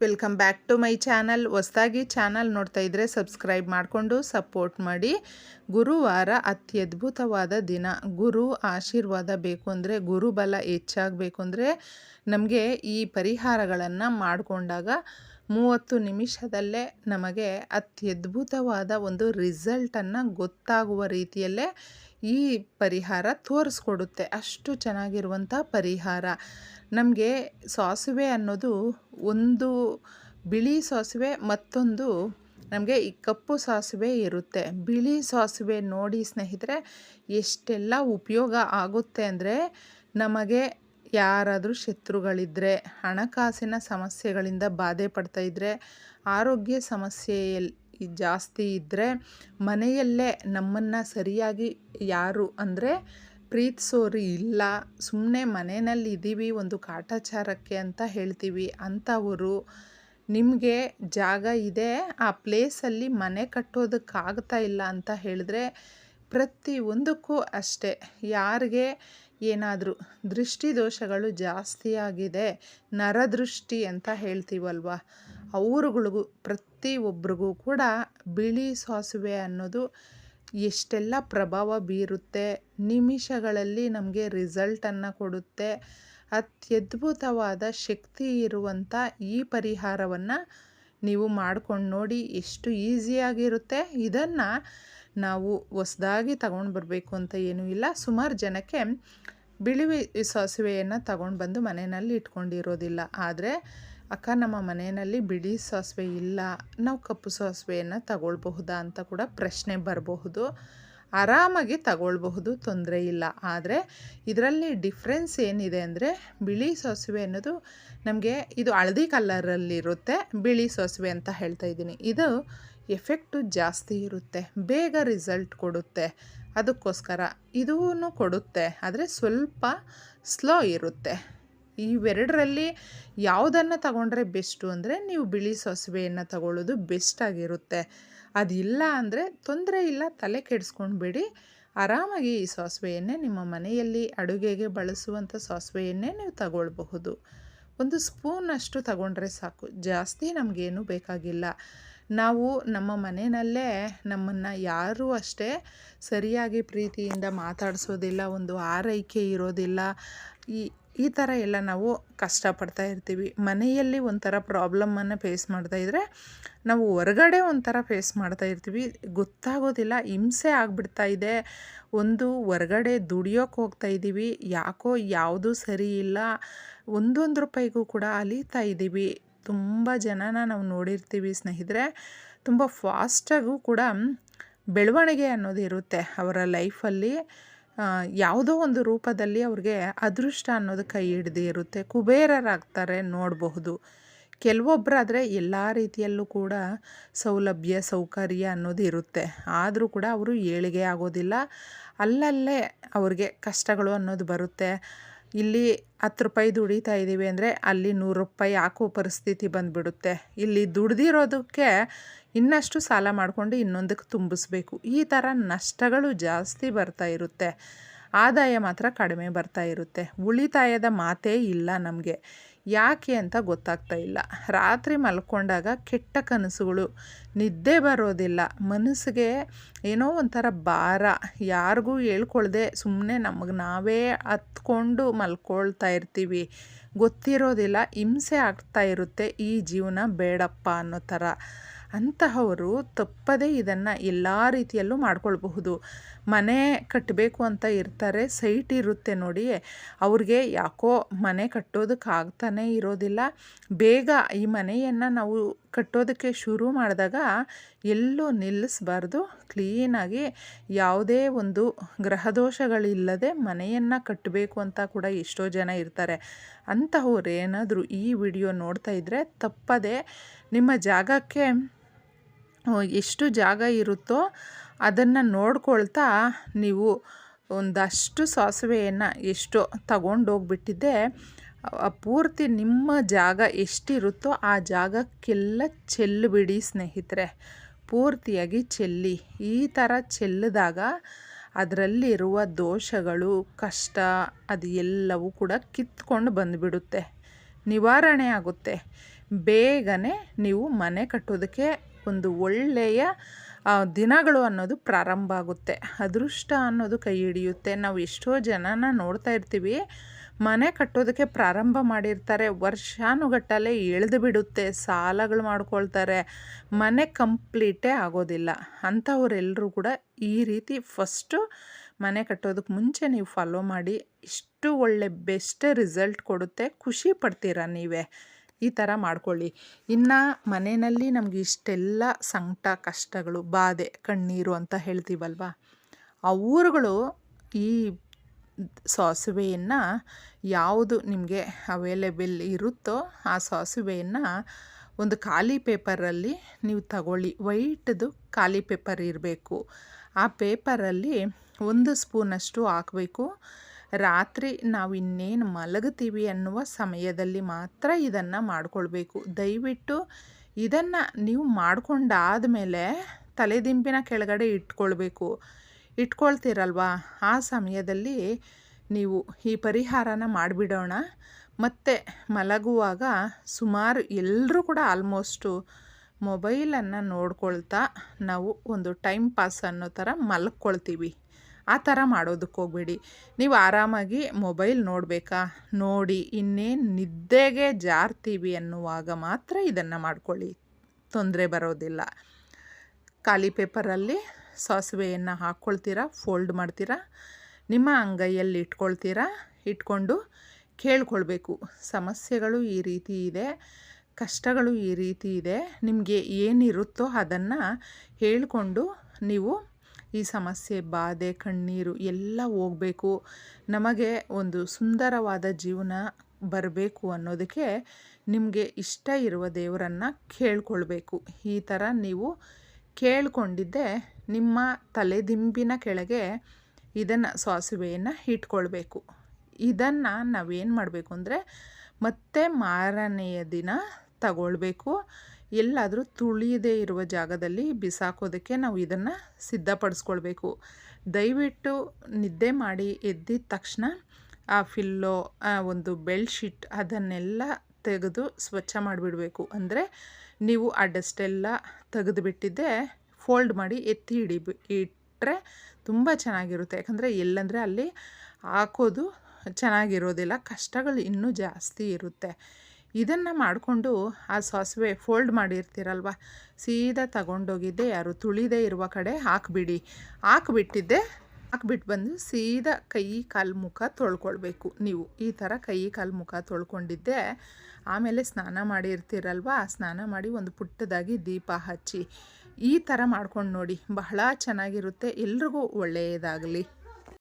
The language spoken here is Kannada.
Welcome back to my channel. ಹೊಸದಾಗಿ ಚಾನಲ್ ನೋಡ್ತಾ ಇದ್ದರೆ ಸಬ್ಸ್ಕ್ರೈಬ್ ಮಾಡಿಕೊಂಡು ಸಪೋರ್ಟ್ ಮಾಡಿ. ಗುರುವಾರ ಅತ್ಯದ್ಭುತವಾದ ದಿನ. ಗುರು ಆಶೀರ್ವಾದ ಬೇಕು ಅಂದರೆ ಗುರುಬಲ ಹೆಚ್ಚಾಗಬೇಕು ಅಂದರೆ ನಮಗೆ ಈ ಪರಿಹಾರಗಳನ್ನು ಮಾಡಿಕೊಂಡಾಗ ಮೂವತ್ತು ನಿಮಿಷದಲ್ಲೇ ನಮಗೆ ಅತ್ಯದ್ಭುತವಾದ ಒಂದು ರಿಸಲ್ಟನ್ನು ಗೊತ್ತಾಗುವ ರೀತಿಯಲ್ಲೇ ಈ ಪರಿಹಾರ ತೋರಿಸ್ಕೊಡುತ್ತೆ. ಅಷ್ಟು ಚೆನ್ನಾಗಿರುವಂಥ ಪರಿಹಾರ. ನಮಗೆ ಸಾಸಿವೆ ಅನ್ನೋದು ಒಂದು ಬಿಳಿ ಸಾಸಿವೆ, ಮತ್ತೊಂದು ನಮಗೆ ಈ ಕಪ್ಪು ಸಾಸಿವೆ ಇರುತ್ತೆ. ಬಿಳಿ ಸಾಸಿವೆ ನೋಡಿ ಸ್ನೇಹಿತರೆ, ಎಷ್ಟೆಲ್ಲ ಉಪಯೋಗ ಆಗುತ್ತೆ ಅಂದರೆ ನಮಗೆ ಯಾರಾದರೂ ಶತ್ರುಗಳಿದ್ದರೆ ಹಣಕಾಸಿನ ಸಮಸ್ಯೆಗಳಿಂದ ಬಾಧೆ ಪಡ್ತಾ ಇದ್ದರೆ ಆರೋಗ್ಯ ಸಮಸ್ಯೆಯಲ್ಲಿ ಜಾಸ್ತಿ ಇದ್ದರೆ ಮನೆಯಲ್ಲೇ ನಮ್ಮನ್ನು ಸರಿಯಾಗಿ ಯಾರು ಅಂದರೆ ಪ್ರೀತಿಸೋರು ಇಲ್ಲ ಸುಮ್ಮನೆ ಮನೆಯಲ್ಲಿ ಇದ್ದೀವಿ ಒಂದು ಕಾಟಾಚಾರಕ್ಕೆ ಅಂತ ಹೇಳ್ತೀವಿ ಅಂಥವರು ನಿಮಗೆ ಜಾಗ ಇದೆ, ಆ ಪ್ಲೇಸಲ್ಲಿ ಮನೆ ಕಟ್ಟೋದಕ್ಕಾಗ್ತಾ ಇಲ್ಲ ಅಂತ ಹೇಳಿದ್ರೆ ಪ್ರತಿ ಒಂದಕ್ಕೂ ಅಷ್ಟೇ. ಯಾರಿಗೆ ಏನಾದರೂ ದೃಷ್ಟಿ ದೋಷಗಳು ಜಾಸ್ತಿ ಆಗಿದೆ, ನರದೃಷ್ಟಿ ಅಂತ ಹೇಳ್ತೀವಲ್ವ? ಅವ್ರುಗಳಿಗೂ ಒಬ್ರಿಗೂ ಕೂಡ ಬಿಳಿ ಸಾಸುವೆ ಅನ್ನೋದು ಎಷ್ಟೆಲ್ಲ ಪ್ರಭಾವ ಬೀರುತ್ತೆ, ನಿಮಿಷಗಳಲ್ಲಿ ನಮಗೆ ರಿಸಲ್ಟನ್ನು ಕೊಡುತ್ತೆ, ಅತ್ಯದ್ಭುತವಾದ ಶಕ್ತಿ ಇರುವಂಥ ಈ ಪರಿಹಾರವನ್ನು ನೀವು ಮಾಡ್ಕೊಂಡು ನೋಡಿ ಎಷ್ಟು ಈಸಿಯಾಗಿರುತ್ತೆ ಇದನ್ನು ನಾವು ಹೊಸ್ದಾಗಿ ತಗೊಂಡು ಬರಬೇಕು ಅಂತ ಏನೂ ಇಲ್ಲ. ಸುಮಾರು ಜನಕ್ಕೆ ಬಿಳಿ ಸಾಸಿವೆಯನ್ನು ತಗೊಂಡು ಬಂದು ಮನೆಯಲ್ಲಿ ಇಟ್ಕೊಂಡಿರೋದಿಲ್ಲ. ಆದರೆ ಅಕ್ಕ, ನಮ್ಮ ಮನೆಯಲ್ಲಿ ಬಿಳಿ ಸಾಸಿವೆ ಇಲ್ಲ, ನಾವು ಕಪ್ಪು ಸಾಸಿವೆಯನ್ನು ತಗೊಳ್ಬಹುದಾ ಅಂತ ಕೂಡ ಪ್ರಶ್ನೆ ಬರಬಹುದು. ಆರಾಮಾಗಿ ತಗೊಳ್ಬಹುದು, ತೊಂದರೆ ಇಲ್ಲ. ಆದರೆ ಇದರಲ್ಲಿ ಡಿಫ್ರೆನ್ಸ್ ಏನಿದೆ ಅಂದರೆ, ಬಿಳಿ ಸಾಸಿವೆ ಅನ್ನೋದು ನಮಗೆ ಇದು ಹಳದಿ ಕಲ್ಲರಲ್ಲಿರುತ್ತೆ ಬಿಳಿ ಸಾಸಿವೆ ಅಂತ ಹೇಳ್ತಾ ಇದ್ದೀನಿ. ಇದು ಎಫೆಕ್ಟು ಜಾಸ್ತಿ ಇರುತ್ತೆ, ಬೇಗ ರಿಸಲ್ಟ್ ಕೊಡುತ್ತೆ, ಅದಕ್ಕೋಸ್ಕರ. ಇದೂ ಕೊಡುತ್ತೆ, ಆದರೆ ಸ್ವಲ್ಪ ಸ್ಲೋ ಇರುತ್ತೆ. ಇವೆರಡರಲ್ಲಿ ಯಾವುದನ್ನು ತಗೊಂಡ್ರೆ ಬೆಸ್ಟು ಅಂದರೆ ನೀವು ಬಿಳಿ ಸಾಸಿವೆಯನ್ನು ತಗೊಳ್ಳೋದು ಬೆಸ್ಟಾಗಿರುತ್ತೆ ಅದಿಲ್ಲ ಅಂದರೆ ತೊಂದರೆ ಇಲ್ಲ, ತಲೆ ಕೆಡಿಸ್ಕೊಂಡ್ಬಿಡಿ. ಆರಾಮಾಗಿ ಈ ಸಾಸಿವೆಯನ್ನೇ ನಿಮ್ಮ ಮನೆಯಲ್ಲಿ ಅಡುಗೆಗೆ ಬಳಸುವಂಥ ಸಾಸಿವೆಯನ್ನೇ ನೀವು ತಗೊಳ್ಬಹುದು. ಒಂದು ಸ್ಪೂನಷ್ಟು ತಗೊಂಡ್ರೆ ಸಾಕು. ಜಾಸ್ತಿ ನಮಗೇನು ಬೇಕಾಗಿಲ್ಲ. ನಾವು ನಮ್ಮ ಮನೆಯಲ್ಲೇ ನಮ್ಮನ್ನು ಯಾರೂ ಅಷ್ಟೇ ಸರಿಯಾಗಿ ಪ್ರೀತಿಯಿಂದ ಮಾತಾಡಿಸೋದಿಲ್ಲ, ಒಂದು ಆರೈಕೆ ಇರೋದಿಲ್ಲ. ಈ ಈ ಥರ ಎಲ್ಲ ನಾವು ಕಷ್ಟಪಡ್ತಾ ಇರ್ತೀವಿ. ಮನೆಯಲ್ಲಿ ಒಂಥರ ಪ್ರಾಬ್ಲಮ್ಮನ್ನು ಫೇಸ್ ಮಾಡ್ತಾ ಇದ್ದರೆ ನಾವು ಹೊರಗಡೆ ಒಂಥರ ಫೇಸ್ ಮಾಡ್ತಾ ಇರ್ತೀವಿ. ಗೊತ್ತಾಗೋದಿಲ್ಲ, ಹಿಂಸೆ ಆಗಿಬಿಡ್ತಾ ಇದೆ. ಒಂದು ಹೊರಗಡೆ ದುಡಿಯೋಕೆ ಹೋಗ್ತಾ ಇದ್ದೀವಿ. ಯಾಕೋ ಯಾವುದೂ ಸರಿ ಇಲ್ಲ. ಒಂದೊಂದು ರೂಪಾಯಿಗೂ ಕೂಡ ಅಲಿತಾ ಇದ್ದೀವಿ. ತುಂಬ ಜನನ ನಾವು ನೋಡಿರ್ತೀವಿ ಸ್ನೇಹಿತರೆ. ತುಂಬ ಫಾಸ್ಟಾಗೂ ಕೂಡ ಬೆಳವಣಿಗೆ ಅನ್ನೋದು ಇರುತ್ತೆ ಅವರ ಲೈಫಲ್ಲಿ ಯಾವುದೋ ಒಂದು ರೂಪದಲ್ಲಿ ಅವ್ರಿಗೆ ಅದೃಷ್ಟ ಅನ್ನೋದು ಕೈ ಹಿಡ್ದು ಇರುತ್ತೆ. ಕುಬೇರರಾಗ್ತಾರೆ ನೋಡಬಹುದು. ಕೆಲವೊಬ್ಬರಾದರೆ ಎಲ್ಲ ರೀತಿಯಲ್ಲೂ ಕೂಡ ಸೌಲಭ್ಯ, ಸೌಕರ್ಯ ಅನ್ನೋದು ಇರುತ್ತೆ. ಆದರೂ ಕೂಡ ಅವರು ಏಳಿಗೆ ಆಗೋದಿಲ್ಲ. ಅಲ್ಲಲ್ಲೇ ಅವ್ರಿಗೆ ಕಷ್ಟಗಳು ಅನ್ನೋದು ಬರುತ್ತೆ. ಇಲ್ಲಿ ಹತ್ತು ರೂಪಾಯಿ ದುಡಿತಾ ಇದ್ದೀವಿ ಅಂದರೆ ಅಲ್ಲಿ ನೂರು ರೂಪಾಯಿ ಹಾಕೋ ಪರಿಸ್ಥಿತಿ ಬಂದುಬಿಡುತ್ತೆ. ಇಲ್ಲಿ ದುಡ್ದಿರೋದಕ್ಕೆ ಇನ್ನಷ್ಟು ಸಾಲ ಮಾಡಿಕೊಂಡು ಇನ್ನೊಂದಕ್ಕೆ ತುಂಬಿಸ್ಬೇಕು. ಈ ಥರ ನಷ್ಟಗಳು ಜಾಸ್ತಿ ಬರ್ತಾ ಇರುತ್ತೆ. ಆದಾಯ ಮಾತ್ರ ಕಡಿಮೆ ಬರ್ತಾ ಇರುತ್ತೆ. ಉಳಿತಾಯದ ಮಾತೇ ಇಲ್ಲ ನಮಗೆ. ಯಾಕೆ ಅಂತ ಗೊತ್ತಾಗ್ತಾ ಇಲ್ಲ. ರಾತ್ರಿ ಮಲ್ಕೊಂಡಾಗ ಕೆಟ್ಟ ಕನಸುಗಳು. ನಿದ್ದೆ ಬರೋದಿಲ್ಲ. ಮನಸ್ಸಿಗೆ ಏನೋ ಒಂಥರ ಭಾರ. ಯಾರಿಗೂ ಹೇಳ್ಕೊಳ್ದೆ ಸುಮ್ಮನೆ ನಮಗೆ ನಾವೇ ಹತ್ಕೊಂಡು ಮಲ್ಕೊಳ್ತಾ ಇರ್ತೀವಿ. ಗೊತ್ತಿರೋದಿಲ್ಲ. ಹಿಂಸೆ ಆಗ್ತಾ ಇರುತ್ತೆ. ಈ ಜೀವನ ಬೇಡಪ್ಪ ಅನ್ನೋ ಥರ. ಅಂತಹವರು ತಪ್ಪದೇ ಇದನ್ನು ಎಲ್ಲ ರೀತಿಯಲ್ಲೂ ಮಾಡ್ಕೊಳ್ಬಹುದು. ಮನೆ ಕಟ್ಟಬೇಕು ಅಂತ ಇರ್ತಾರೆ, ಸೈಟ್ ಇರುತ್ತೆ ನೋಡಿ. ಅವ್ರಿಗೆ ಯಾಕೋ ಮನೆ ಕಟ್ಟೋದಕ್ಕಾಗ್ತಾನೆ ಇರೋದಿಲ್ಲ. ಬೇಗ ಈ ಮನೆಯನ್ನು ನಾವು ಕಟ್ಟೋದಕ್ಕೆ ಶುರು ಮಾಡಿದಾಗ ಎಲ್ಲೂ ನಿಲ್ಲಿಸಬಾರ್ದು. ಕ್ಲೀನಾಗಿ ಯಾವುದೇ ಒಂದು ಗ್ರಹದೋಷಗಳಿಲ್ಲದೆ ಮನೆಯನ್ನು ಕಟ್ಟಬೇಕು ಅಂತ ಕೂಡ ಎಷ್ಟೋ ಜನ ಇರ್ತಾರೆ. ಅಂತಹವ್ರು ಏನಾದರೂ ಈ ವಿಡಿಯೋ ನೋಡ್ತಾ ಇದ್ದರೆ ತಪ್ಪದೆ ನಿಮ್ಮ ಜಾಗಕ್ಕೆ ಎಷ್ಟು ಜಾಗ ಇರುತ್ತೋ ಅದನ್ನು ನೋಡ್ಕೊಳ್ತಾ ನೀವು ಒಂದಷ್ಟು ಸಾಸಿವೆಯನ್ನು ಎಷ್ಟೋ ತಗೊಂಡೋಗ್ಬಿಟ್ಟಿದ್ದೆ. ಪೂರ್ತಿ ನಿಮ್ಮ ಜಾಗ ಎಷ್ಟಿರುತ್ತೋ ಆ ಜಾಗಕ್ಕೆಲ್ಲ ಚೆಲ್ಲುಬಿಡಿ ಸ್ನೇಹಿತರೆ. ಪೂರ್ತಿಯಾಗಿ ಚೆಲ್ಲಿ. ಈ ಥರ ಚೆಲ್ಲಿದಾಗ ಅದರಲ್ಲಿರುವ ದೋಷಗಳು, ಕಷ್ಟ ಅದು ಎಲ್ಲವೂ ಕೂಡ ಕಿತ್ಕೊಂಡು ಬಂದುಬಿಡುತ್ತೆ. ನಿವಾರಣೆ ಆಗುತ್ತೆ. ಬೇಗನೆ ನೀವು ಮನೆ ಕಟ್ಟೋದಕ್ಕೆ ಒಂದು ಒಳ್ಳೆಯ ದಿನಗಳು ಅನ್ನೋದು ಪ್ರಾರಂಭ ಆಗುತ್ತೆ. ಅದೃಷ್ಟ ಅನ್ನೋದು ಕೈ ಹಿಡಿಯುತ್ತೆ. ನಾವು ಎಷ್ಟೋ ಜನನ ನೋಡ್ತಾ ಇರ್ತೀವಿ. ಮನೆ ಕಟ್ಟೋದಕ್ಕೆ ಪ್ರಾರಂಭ ಮಾಡಿರ್ತಾರೆ. ವರ್ಷಾನುಗಟ್ಟಲೆ ಎಳೆದು ಬಿಡುತ್ತೆ. ಸಾಲಗಳು ಮಾಡ್ಕೊಳ್ತಾರೆ. ಮನೆ ಕಂಪ್ಲೀಟೇ ಆಗೋದಿಲ್ಲ. ಅಂಥವರೆಲ್ಲರೂ ಕೂಡ ಈ ರೀತಿ ಫಸ್ಟು ಮನೆ ಕಟ್ಟೋದಕ್ಕೆ ಮುಂಚೆ ನೀವು ಫಾಲೋ ಮಾಡಿ. ಇಷ್ಟು ಒಳ್ಳೆ ಬೆಸ್ಟ್ ರಿಸಲ್ಟ್ ಕೊಡುತ್ತೆ. ಖುಷಿ ಪಡ್ತೀರಾ ನೀವೇ? ಈ ಥರ ಮಾಡ್ಕೊಳ್ಳಿ. ಇನ್ನು ಮನೆಯಲ್ಲಿ ನಮ್ಗೆ ಇಷ್ಟೆಲ್ಲ ಸಂಕಟ, ಕಷ್ಟಗಳು, ಬಾಧೆ, ಕಣ್ಣೀರು ಅಂತ ಹೇಳ್ತೀವಲ್ವ? ಆ ಊರುಗಳು ಈ ಸಾಸುವೆಯನ್ನು ಯಾವುದು ನಿಮಗೆ ಅವೈಲೇಬಲ್ ಇರುತ್ತೋ ಆ ಸಾಸುವೆಯನ್ನು ಒಂದು ಖಾಲಿ ಪೇಪರಲ್ಲಿ ನೀವು ತಗೊಳ್ಳಿ. ವೈಟ್ದು ಖಾಲಿ ಪೇಪರ್ ಇರಬೇಕು. ಆ ಪೇಪರಲ್ಲಿ ಒಂದು ಸ್ಪೂನಷ್ಟು ಹಾಕಬೇಕು. ರಾತ್ರಿ ನಾವು ಇನ್ನೇನು ಮಲಗ್ತೀವಿ ಅನ್ನುವ ಸಮಯದಲ್ಲಿ ಮಾತ್ರ ಇದನ್ನು ಮಾಡಿಕೊಳ್ಬೇಕು. ದಯವಿಟ್ಟು ಇದನ್ನು ನೀವು ಮಾಡಿಕೊಂಡಾದ ಮೇಲೆ ತಲೆದಿಂಬಿನ ಕೆಳಗಡೆ ಇಟ್ಕೊಳ್ಬೇಕು. ಇಟ್ಕೊಳ್ತೀರಲ್ವಾ? ಆ ಸಮಯದಲ್ಲಿ ನೀವು ಈ ಪರಿಹಾರನ ಮಾಡಿಬಿಡೋಣ. ಮತ್ತು ಮಲಗುವಾಗ ಸುಮಾರು ಎಲ್ಲರೂ ಕೂಡ ಆಲ್ಮೋಸ್ಟು ಮೊಬೈಲನ್ನು ನೋಡ್ಕೊಳ್ತಾ ನಾವು ಒಂದು ಟೈಮ್ ಪಾಸ್ ಅನ್ನೋ ಥರ ಮಲ್ಕೊಳ್ತೀವಿ. ಆ ಥರ ಮಾಡೋದಕ್ಕೆ ಹೋಗ್ಬೇಡಿ. ನೀವು ಆರಾಮಾಗಿ ಮೊಬೈಲ್ ನೋಡಬೇಕಾ? ನೋಡಿ ಇನ್ನೇನು ನಿದ್ದೆಗೆ ಜಾರ್ತೀವಿ ಅನ್ನುವಾಗ ಮಾತ್ರ ಇದನ್ನು ಮಾಡ್ಕೊಳ್ಳಿ. ತೊಂದರೆ ಬರೋದಿಲ್ಲ. ಖಾಲಿ ಪೇಪರಲ್ಲಿ ಸಾಸಿವೆಯನ್ನು ಹಾಕ್ಕೊಳ್ತೀರಾ? ಫೋಲ್ಡ್ ಮಾಡ್ತೀರಾ? ನಿಮ್ಮ ಅಂಗೈಯಲ್ಲಿ ಇಟ್ಕೊಳ್ತೀರಾ? ಇಟ್ಕೊಂಡು ಕೇಳ್ಕೊಳ್ಬೇಕು. ಸಮಸ್ಯೆಗಳು ಈ ರೀತಿ ಇದೆ. ಕಷ್ಟಗಳು ಈ ರೀತಿ ಇದೆ. ನಿಮಗೆ ಏನಿರುತ್ತೋ ಅದನ್ನು ಹೇಳಿಕೊಂಡು ನೀವು ಈ ಸಮಸ್ಯೆ, ಬಾಧೆ, ಕಣ್ಣೀರು ಎಲ್ಲ ಹೋಗಬೇಕು. ನಮಗೆ ಒಂದು ಸುಂದರವಾದ ಜೀವನ ಬರಬೇಕು ಅನ್ನೋದಕ್ಕೆ ನಿಮಗೆ ಇಷ್ಟ ಇರುವ ದೇವರನ್ನು ಕೇಳ್ಕೊಳ್ಬೇಕು. ಈ ಥರ ನೀವು ಕೇಳ್ಕೊಂಡಿದ್ದೆ ನಿಮ್ಮ ತಲೆದಿಂಬಿನ ಕೆಳಗೆ ಇದನ್ನು ಸಾಸಿವೆಯನ್ನು ಇಟ್ಕೊಳ್ಬೇಕು. ಇದನ್ನು ನಾವೇನು ಮಾಡಬೇಕು ಅಂದರೆ ಮತ್ತೆ ಮಾರನೆಯ ದಿನ ತಗೊಳ್ಬೇಕು. ಎಲ್ಲಾದರೂ ತುಳಿಯದೇ ಇರುವ ಜಾಗದಲ್ಲಿ ಬಿಸಾಕೋದಕ್ಕೆ ನಾವು ಇದನ್ನು ಸಿದ್ಧಪಡಿಸ್ಕೊಳ್ಬೇಕು. ದಯವಿಟ್ಟು ನಿದ್ದೆ ಮಾಡಿ ಎದ್ದಿದ ತಕ್ಷಣ ಆ ಫಿಲ್ಲೋ ಒಂದು ಬೆಡ್ಶೀಟ್ ಅದನ್ನೆಲ್ಲ ತೆಗೆದು ಸ್ವಚ್ಛ ಮಾಡಿಬಿಡಬೇಕು. ಅಂದರೆ ನೀವು ಆ ಡಸ್ಟೆಲ್ಲ ತೆಗೆದುಬಿಟ್ಟಿದ್ದೆ ಫೋಲ್ಡ್ ಮಾಡಿ ಎತ್ತಿ ಹಿಡಿ ಇಟ್ಟರೆ ತುಂಬ ಚೆನ್ನಾಗಿರುತ್ತೆ. ಯಾಕಂದರೆ ಎಲ್ಲಂದರೆ ಅಲ್ಲಿ ಹಾಕೋದು ಚೆನ್ನಾಗಿರೋದಿಲ್ಲ, ಕಷ್ಟಗಳು ಇನ್ನೂ ಜಾಸ್ತಿ ಇರುತ್ತೆ. ಇದನ್ನು ಮಾಡಿಕೊಂಡು ಆ ಸಾಸಿವೆ ಫೋಲ್ಡ್ ಮಾಡಿರ್ತೀರಲ್ವ? ಸೀದಾ ತಗೊಂಡೋಗಿದ್ದೆ, ಯಾರು ತುಳಿದೇ ಇರುವ ಕಡೆ ಹಾಕಿಬಿಡಿ. ಹಾಕ್ಬಿಟ್ಟಿದ್ದೆ ಹಾಕ್ಬಿಟ್ಟು ಬಂದು ಸೀದಾ ಕೈ ಕಾಲು ಮುಖ ತೊಳ್ಕೊಳ್ಬೇಕು. ನೀವು ಈ ಥರ ಕೈ ಕಾಲು ಮುಖ ತೊಳ್ಕೊಂಡಿದ್ದೆ, ಆಮೇಲೆ ಸ್ನಾನ ಮಾಡಿರ್ತೀರಲ್ವ? ಸ್ನಾನ ಮಾಡಿ ಒಂದು ಪುಟ್ಟದಾಗಿ ದೀಪ ಹಚ್ಚಿ. ಈ ಥರ ಮಾಡ್ಕೊಂಡು ನೋಡಿ, ಬಹಳ ಚೆನ್ನಾಗಿರುತ್ತೆ. ಎಲ್ರಿಗೂ ಒಳ್ಳೆಯದಾಗಲಿ